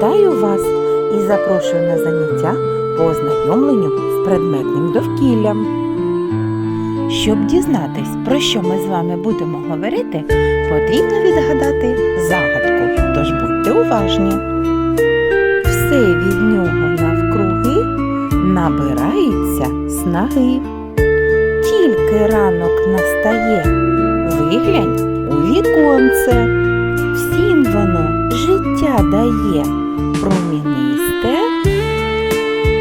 Вітаю вас і запрошую на заняття по ознайомленню з предметним довкіллям. Щоб дізнатись, про що ми з вами будемо говорити, потрібно відгадати загадку, тож будьте уважні. Все від нього навкруги набирається снаги. Тільки ранок настає, виглянь у віконце. Всім воно життя дає промінисте.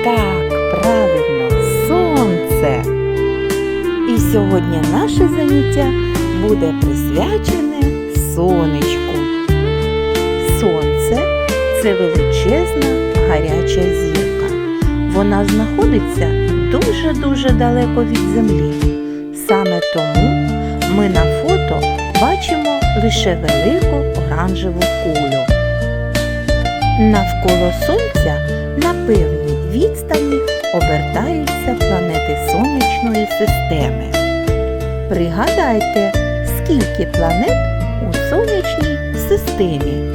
Так, правильно, сонце. І сьогодні наше заняття буде присвячене сонечку. Сонце це величезна гаряча зірка. Вона знаходиться дуже-дуже далеко від землі. Саме тому ми на фото бачимо лише велику оранжеву кулю. Навколо сонця на певній відстані обертаються планети сонячної системи. Пригадайте, скільки планет у сонячній системі.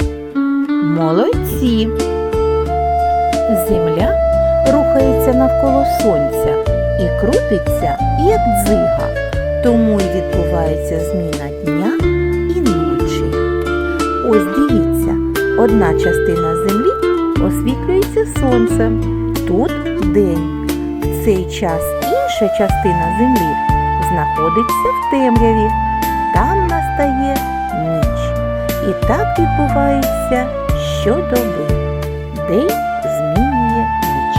Молодці! Земля рухається навколо сонця і крутиться, як дзига, тому й відбувається зміна дня і ночі. Ось дивіться, одна частина землі освітлюється сонцем. Тут день. В цей час інша частина землі знаходиться в темряві. Там настає ніч. І так відбувається щодоби. День змінює ніч.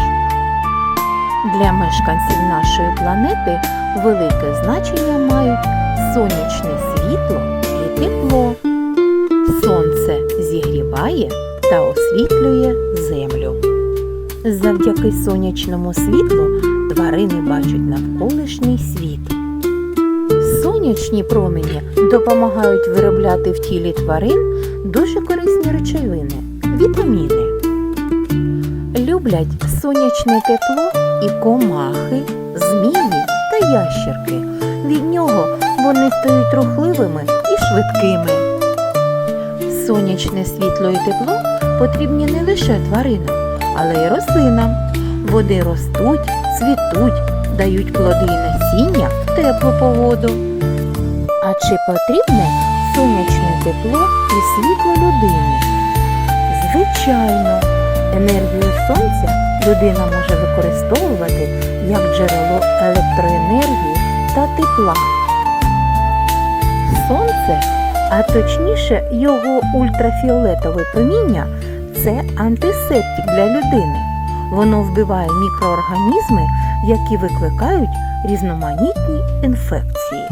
Для мешканців нашої планети велике значення мають сонячне світло і тепло. Сонце зігріває та освітлює землю. Завдяки сонячному світлу тварини бачать навколишній світ. Сонячні промені допомагають виробляти в тілі тварин дуже корисні речовини вітаміни. Люблять сонячне тепло і комахи, змії та ящерки. Від нього вони стають рухливими і швидкими. Сонячне світло і тепло потрібні не лише тваринам, але й рослинам. Вони ростуть, цвітуть, дають плоди і насіння в теплу погоду. А чи потрібне сонячне тепло і світло людині? Звичайно, енергію сонця людина може використовувати як джерело електроенергії та тепла. Сонце, а точніше його ультрафіолетове проміння це антисептик для людини. Воно вбиває мікроорганізми, які викликають різноманітні інфекції.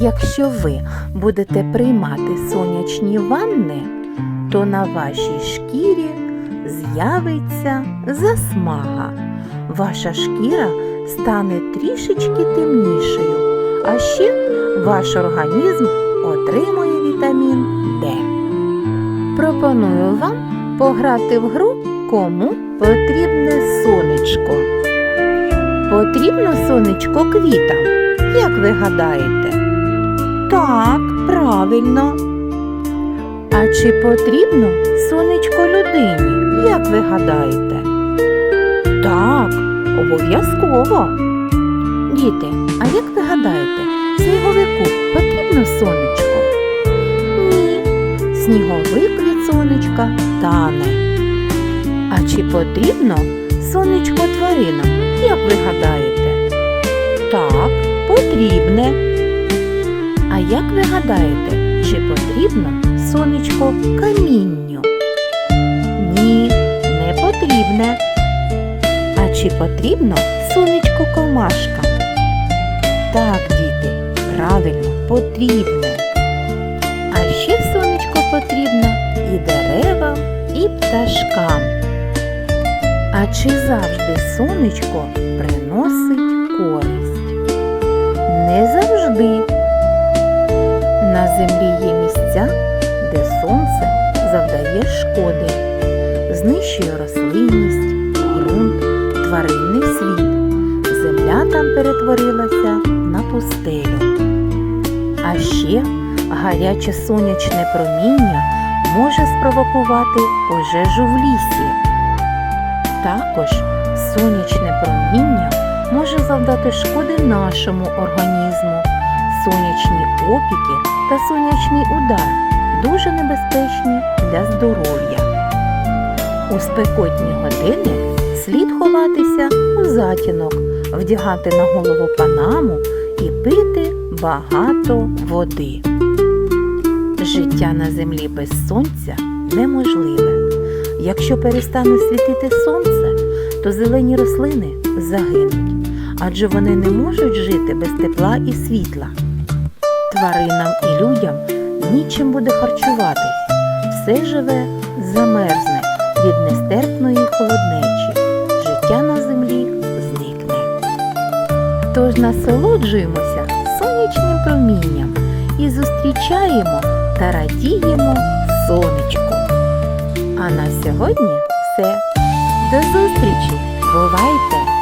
Якщо ви будете приймати сонячні ванни, то на вашій шкірі з'явиться засмага. Ваша шкіра стане трішечки темнішою, а ще ваш організм отримує вітамін Д. Пропоную вам пограти в гру Кому потрібне сонечко. Потрібно сонечко квітам, як ви гадаєте? Так, правильно. А чи потрібно сонечко людині, як ви гадаєте? Так, обов'язково. Діти, а як ви гадаєте, сніговику потрібно сонечко? Ні, сніговик від сонечка тане. А чи потрібно сонечко тваринам, як ви гадаєте? Так, потрібне. А як ви гадаєте, чи потрібно сонечко камінню? Ні, не потрібне. А чи потрібно сонечко комашкам? Так, діти, потрібне. А ще сонечко потрібно і деревам, і пташкам. А чи завжди сонечко приносить користь? Не завжди. На землі є місця, де сонце завдає шкоди, знищує рослинність, ґрунт, тваринний світ. Земля там перетворилася на пустелю. А ще гаряче сонячне проміння може спровокувати пожежу в лісі. Також сонячне проміння може завдати шкоди нашому організму. Сонячні опіки та сонячний удар дуже небезпечні для здоров'я. У спекотні години слід ховатися у затінок, вдягати на голову панаму багато води. Життя на землі без сонця неможливе. Якщо перестане світити сонце, то зелені рослини загинуть, адже вони не можуть жити без тепла і світла. Тваринам і людям нічим буде харчуватись, все живе замерзне від нестерпної холоднечі. Життя на землі зникне. Тож насолоджуємося сонячним промінням і зустрічаємо та радіємо сонечку. А на сьогодні все. До зустрічі! Бувайте!